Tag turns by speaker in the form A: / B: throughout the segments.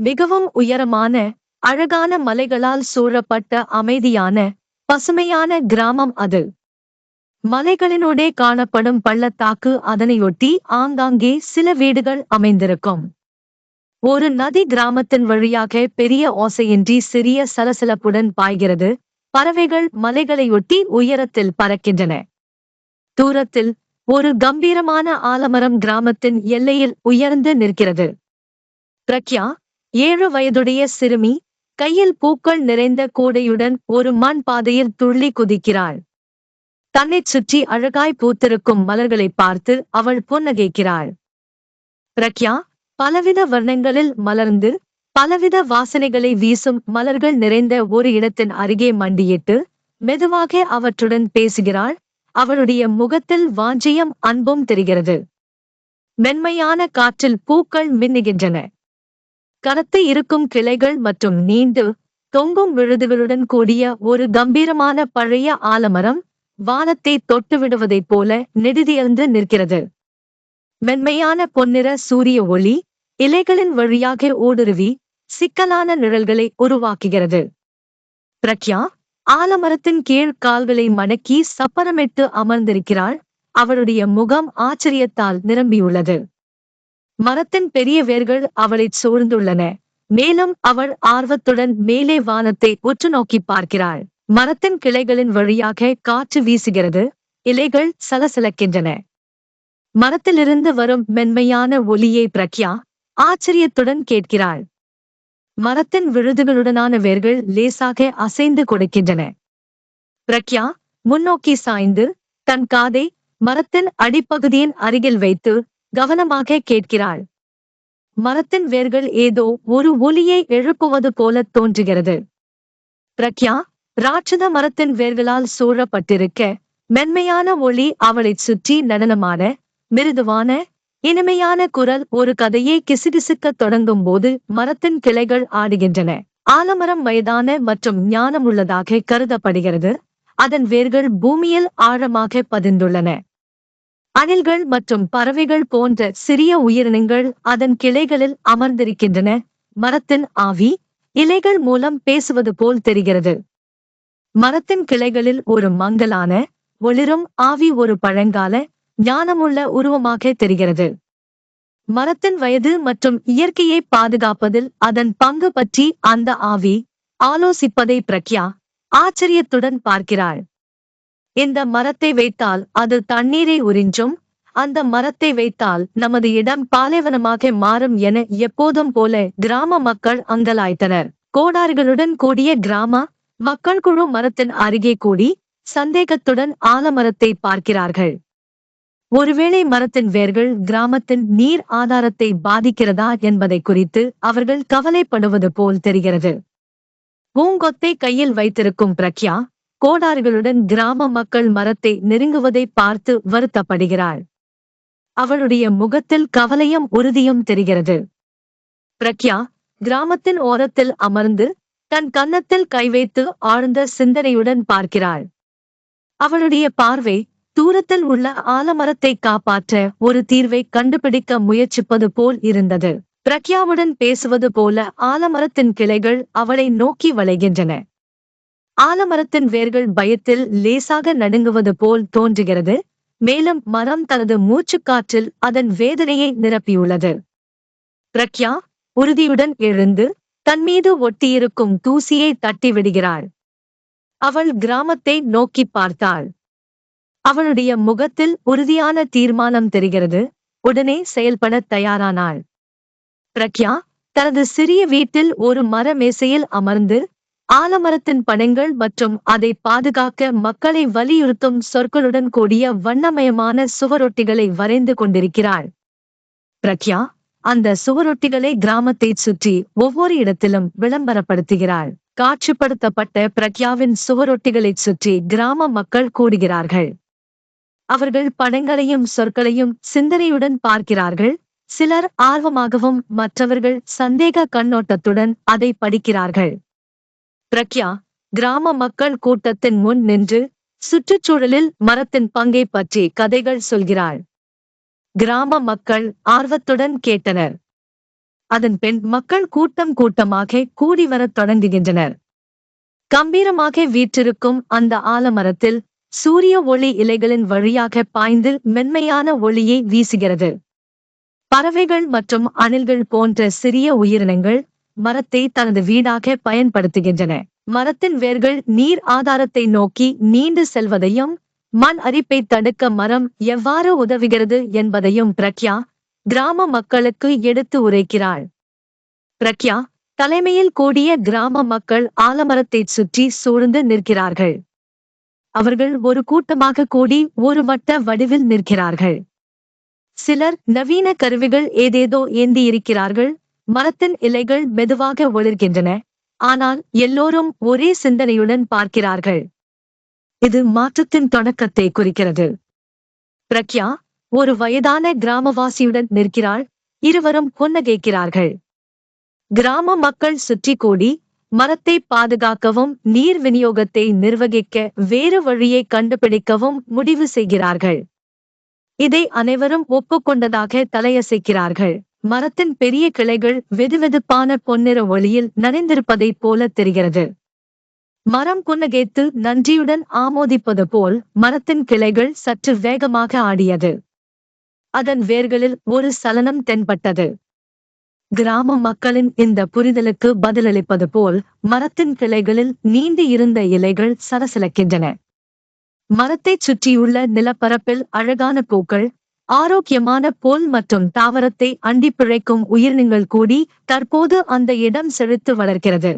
A: மிகவும் உயரமான அழகான மலைகளால் சூழப்பட்ட அமைதியான பசுமையான கிராமம் அது. மலைகளினோடே காணப்படும் பள்ளத்தாக்கு அதனையொட்டி ஆங்காங்கே சில வீடுகள் அமைந்திருக்கும். ஒரு நதி கிராமத்தின் வழியாக பெரிய ஓசையின்றி சிறிய சலசலப்புடன் பாய்கிறது பறவைகள் மலைகளையொட்டி உயரத்தில் பறக்கின்றன. தூரத்தில் ஒரு கம்பீரமான ஆலமரம் கிராமத்தின் எல்லையில் உயர்ந்து நிற்கிறது. பிரக்யா ஏழு வயதுடைய சிறுமி கையில் பூக்கள் நிறைந்த கூடையுடன் ஒரு மண் பாதையில் துள்ளி குதிக்கிறாள். தன்னைச் சுற்றி அழகாய் பூத்திருக்கும் மலர்களை பார்த்து அவள் புன்னகைக்கிறாள். பிரக்யா பலவித வர்ணங்களில் மலர்ந்து பலவித வாசனைகளை வீசும் மலர்கள் நிறைந்த ஒரு இடத்தின் அருகே மண்டியிட்டு மெதுவாக அவற்றுடன் பேசுகிறாள். அவளுடைய முகத்தில் வாஞ்சியம் அன்பும் தெரிகிறது. மென்மையான காற்றில் பூக்கள் மின்னுகின்றன. கனத்து இருக்கும் கிளைகள் மற்றும் நீண்டு தொங்கும் விழுதுகளுடன் கூடிய ஒரு கம்பீரமான பழைய ஆலமரம் வானத்தை தொட்டு விடுவதைப் போல நெடுதியர்ந்து நிற்கிறது. மென்மையான பொன்னிற சூரிய ஒளி இலைகளின் வழியாக ஊடுருவி சிக்கலான நிழல்களை உருவாக்குகிறது. பிரக்யா ஆலமரத்தின் கீழ் கால்களை மடக்கி சப்பரமிட்டு அமர்ந்திருக்கிறாள். அவளுடைய முகம் ஆச்சரியத்தால் நிரம்பியுள்ளது. மரத்தின் பெரிய வேர்கள் அவளைச் சூழ்ந்துள்ளன. மேலும் அவள் ஆர்வத்துடன் மேலே வானத்தை உற்று நோக்கி பார்க்கிறாள். மரத்தின் கிளைகளின் வழியாக காற்று வீசுகிறது. இலைகள் சலசலக்கின்றன. மரத்திலிருந்து வரும் மென்மையான ஒலியை பிரக்யா ஆச்சரியத்துடன் கேட்கிறாள். மரத்தின் விழுதுகளுடனான வேர்கள் லேசாக அசைந்து கொடுக்கின்றன. பிரக்யா முன்னோக்கி சாய்ந்து தன் காதை மரத்தின் அடிப்பகுதியின் அருகில் வைத்து கவனமாக கேட்கிறாள். மரத்தின் வேர்கள் ஏதோ ஒரு ஒலியை எழுப்புவது போல தோன்றுகிறது. பிரக்யா ராட்சத மரத்தின் வேர்களால் சூழப்பட்டிருக்க மென்மையான ஒளி அவளைச் சுற்றி நடனமான மிருதுவான இனிமையான குரல் ஒரு கதையை கிசுகிசுக்கத் தொடங்கும் போது மரத்தின் கிளைகள் ஆடுகின்றன. ஆலமரம் வயதான மற்றும் ஞானமுள்ளதாக கருதப்படுகிறது. அதன் வேர்கள் பூமியில் ஆழமாக பதிந்துள்ளன. அணில்கள் மற்றும் பறவைகள் போன்ற சிறிய உயிரினங்கள் அதன் கிளைகளில் அமர்ந்திருக்கின்றன. மரத்தின் ஆவி இலைகள் மூலம் பேசுவது போல் தெரிகிறது. மரத்தின் கிளைகளில் ஒரு மங்கலான ஒளிரும் ஆவி ஒரு பழங்கால ஞானமுள்ள உருவமாக தெரிகிறது. மரத்தின் வயது மற்றும் இயற்கையை பாதுகாப்பதில் அதன் பங்கு பற்றி அந்த ஆவி ஆலோசிப்பதை பிரக்யா ஆச்சரியத்துடன் பார்க்கிறாள். இந்த மரத்தை வைத்தால் அது தண்ணீரை உறிஞ்சும். அந்த மரத்தை வைத்தால் நமது இடம் பாலைவனமாக மாறும் என எப்போதும் போல கிராம மக்கள் அங்கலாய்த்தனர். கோடார்களுடன் கூடிய கிராம மக்கள் குழு மரத்தின் அருகே கூடி சந்தேகத்துடன் ஆலமரத்தை பார்க்கிறார்கள். ஒருவேளை மரத்தின் வேர்கள் கிராமத்தின் நீர் ஆதாரத்தை பாதிக்கிறதா என்பதை குறித்து அவர்கள் கவலைப்படுவது போல் தெரிகிறது. பூங்கொத்தை கையில் வைத்திருக்கும் பிரக்யா கோடாரிகளுடன் கிராம மக்கள் மரத்தை நெருங்குவதை பார்த்து வருத்தப்படுகிறாள். அவளுடைய முகத்தில் கவலையும் உறுதியும் தெரிகிறது. பிரக்யா கிராமத்தின் ஓரத்தில் அமர்ந்து தன் கன்னத்தில் கை வைத்து ஆழ்ந்த சிந்தனையுடன் பார்க்கிறாள். அவளுடைய பார்வை தூரத்தில் உள்ள ஆலமரத்தை காப்பாற்ற ஒரு தீர்வை கண்டுபிடிக்க முயற்சிப்பது போல் இருந்தது. பிரக்யாவுடன் பேசுவது போல ஆலமரத்தின் கிளைகள் அவளை நோக்கி வளைகின்றன. ஆலமரத்தின் வேர்கள் பயத்தில் லேசாக நடுங்குவது போல் தோன்றுகிறது. மேலும் மரம் தனது மூச்சுக்காற்றில் அதன் வேதனையை நிரப்பியுள்ளது. பிரக்யா உறுதியுடன் எழுந்து தன் மீது ஒட்டியிருக்கும் தூசியை தட்டி விடுகிறாள் அவள் கிராமத்தை நோக்கி பார்த்தாள். அவளுடைய முகத்தில் உறுதியான தீர்மானம் தெரிகிறது. உடனே செயல்பட தயாரானாள். பிரக்யா தனது சிறிய வீட்டில் ஒரு மர மேசையில் அமர்ந்து ஆலமரத்தின் படங்கள் மற்றும் அதை பாதுகாக்க மக்களை வலியுறுத்தும் சொற்களுடன் கூடிய வண்ணமயமான சுவரொட்டிகளை வரைந்து கொண்டிருக்கிறாள். பிரக்யா அந்த சுவரொட்டிகளை கிராமத்தைச் சுற்றி ஒவ்வொரு இடத்திலும் விளம்பரப்படுத்துகிறாள். காட்சிப்படுத்தப்பட்ட பிரக்யாவின் சுவரொட்டிகளைச் சுற்றி கிராம மக்கள் கூடுகிறார்கள் அவர்கள் படங்களையும் சொற்களையும் சிந்தனையுடன் பார்க்கிறார்கள். சிலர் ஆர்வமாகவும் மற்றவர்கள் சந்தேக கண்ணோட்டத்துடன் அதை படிக்கிறார்கள். பிரக்யா கிராம மக்கள் கூட்டத்தின் முன் நின்று சுற்றுச்சூழலில் மரத்தின் பங்கை பற்றி கதைகள் சொல்கிறாள். கிராம மக்கள் ஆர்வத்துடன் கேட்டனர். அதன் பின் மக்கள் கூட்டம் கூட்டமாக கூடி வரத் தொடங்குகின்றனர். கம்பீரமாக வீற்றிருக்கும் அந்த ஆலமரத்தில் சூரிய ஒளி இலைகளின் வழியாக பாய்ந்து மென்மையான ஒளியை வீசுகிறது. பறவைகள் மற்றும் அணில்கள் போன்ற சிறிய உயிரினங்கள் மரத்தை தனது வீடாக பயன்படுத்துகின்றன. மரத்தின் வேர்கள் நீர் ஆதாரத்தை நோக்கி நீண்டு செல்வதையும் மண் அரிப்பை தடுக்க மரம் எவ்வாறு உதவுகிறது என்பதையும் பிரக்யா கிராம மக்களுக்கு எடுத்து உரைக்கிறாள். பிரக்யா தலைமையில் கூடிய கிராம மக்கள் ஆலமரத்தைச் சுற்றி சூழ்ந்து நிற்கிறார்கள். அவர்கள் ஒரு கூட்டமாக கூடி ஒரு வட்ட வடிவில் நிற்கிறார்கள். சிலர் நவீன கருவிகள் ஏதேதோ ஏந்தி இருக்கிறார்கள் மரத்தின் இலைகள் மெதுவாக ஒளிர்கின்றன. ஆனால் எல்லோரும் ஒரே சிந்தனையுடன் பார்க்கிறார்கள். இது மாற்றத்தின் தொடக்கத்தை குறிக்கிறது. பிரக்யா ஒரு வயதான கிராமவாசியுடன் நிற்கிறாள். இருவரும் புன்னகைக்கிறார்கள். கிராம மக்கள் சுற்றி கூடி மரத்தை பாதுகாக்கவும் நீர் விநியோகத்தை நிர்வகிக்க வேறு வழியை கண்டுபிடிக்கவும் முடிவு செய்கிறார்கள். இதை அனைவரும் ஒப்புக்கொண்டதாக தலையசைக்கிறார்கள். மரத்தின் பெரிய கிளைகள் வெதுவெதுப்பான பொன்னிற ஒளியில் நனைந்திருப்பதைப் போல தெரிகிறது. மரம் புன்னகைத்து நன்றியுடன் ஆமோதிப்பது போல் மரத்தின் கிளைகள் சற்று வேகமாக ஆடியது. அதன் வேர்களில் ஒரு சலனம் தென்பட்டது. கிராம மக்களின் இந்த புரிதலுக்கு பதிலளிப்பது போல் மரத்தின் கிளைகளில் நீண்டு இருந்த இலைகள் சரசிலக்கின்றன மரத்தைச் சுற்றியுள்ள நிலப்பரப்பில் அழகான பூக்கள் ஆரோக்கியமான போல் மற்றும் தாவரத்தை அண்டி பிழைக்கும் உயிரினங்கள் கூடி தற்போது அந்த இடம் செழித்து வளர்கிறது.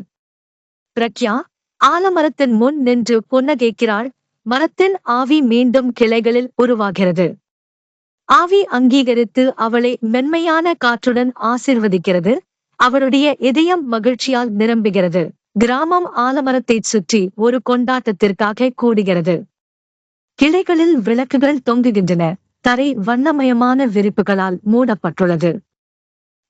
A: பிரக்யா ஆலமரத்தின் முன் நின்று புன்னகைக்கிறாள் மரத்தின் ஆவி மீண்டும் கிளைகளில் உருவாகிறது. ஆவி அங்கீகரித்து அவளை மென்மையான காற்றுடன் ஆசிர்வதிக்கிறது அவருடைய இதயம் மகிழ்ச்சியால் நிரம்புகிறது கிராமம் ஆலமரத்தைச் சுற்றி ஒரு கொண்டாட்டத்திற்காக கூடுகிறது. கிளைகளில் விளக்குகள் தொங்குகின்றன தரை வண்ணமயமான விரிப்புகளால் மூடப்பட்டுள்ளது.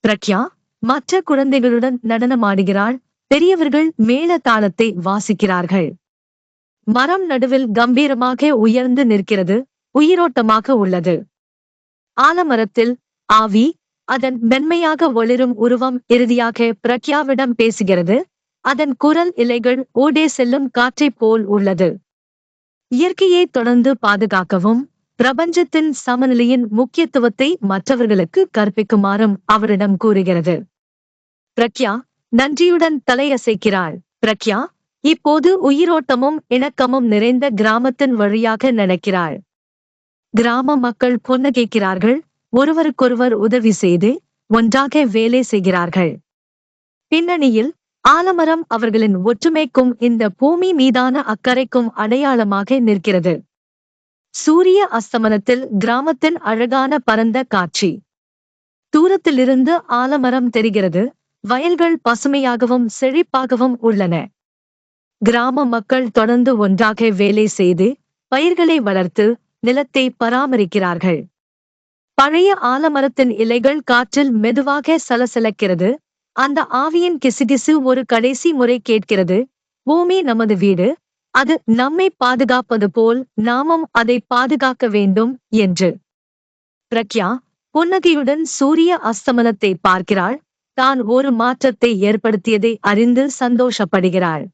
A: பிரக்யா மற்ற குழந்தைகளுடன் நடனமாடுகிறாள். பெரியவர்கள் மேல தாளத்தை வாசிக்கிறார்கள். மரம் நடுவில் கம்பீரமாக உயர்ந்து நிற்கிறது. உயிரோட்டமாக உள்ளது. ஆலமரத்தில் ஆவி அதன் மென்மையாக ஒளிரும் உருவம் இறுதியாக பிரக்யாவிடம் பேசுகிறது. அதன் குரல் இலைகள் ஓடே செல்லும் காற்றைப் போல் உள்ளது. இயற்கையை தொடர்ந்து பாதுகாக்கவும் பிரபஞ்சத்தின் சமநிலையின் முக்கியத்துவத்தை மற்றவர்களுக்கு கற்பிக்குமாறும் அவரிடம் கூறுகிறது. பிரக்யா நன்றியுடன் தலையசைக்கிறாள். பிரக்யா இப்போது உயிரோட்டமும் இணக்கமும் நிறைந்த கிராமத்தின் வழியாக நடக்கிறாள். கிராம மக்கள் புன்னகைக்கிறார்கள். ஒருவருக்கொருவர் உதவி செய்து ஒன்றாக வேலை செய்கிறார்கள். பின்னணியில் ஆலமரம் அவர்களின் ஒற்றுமைக்கும் இந்த பூமி மீதான அக்கறைக்கும் அடையாளமாக நிற்கிறது. சூரிய அஸ்தமனத்தில் கிராமத்தின் அழகான பரந்த காட்சி. தூரத்திலிருந்து ஆலமரம் தெரிகிறது வயல்கள் பசுமையாகவும் செழிப்பாகவும் உள்ளன. கிராம மக்கள் தொடர்ந்து ஒன்றாக வேலை செய்து பயிர்களை வளர்த்து நிலத்தை பராமரிக்கிறார்கள். பழைய ஆலமரத்தின் இலைகள் காற்றில் மெதுவாக சலசலக்கிறது அந்த ஆவியின் கிசுகிசு ஒரு கடைசி முறை கேட்கிறது பூமி நமது வீடு அது நம்மை பாதுகாப்பது போல் நாமும் அதை பாதுகாக்க வேண்டும் என்று. பிரக்யா புன்னகையுடன் சூரிய அஸ்தமனத்தை பார்க்கிறாள். தான் ஒரு மாற்றத்தை ஏற்படுத்தியதை அறிந்து சந்தோஷப்படுகிறாள்.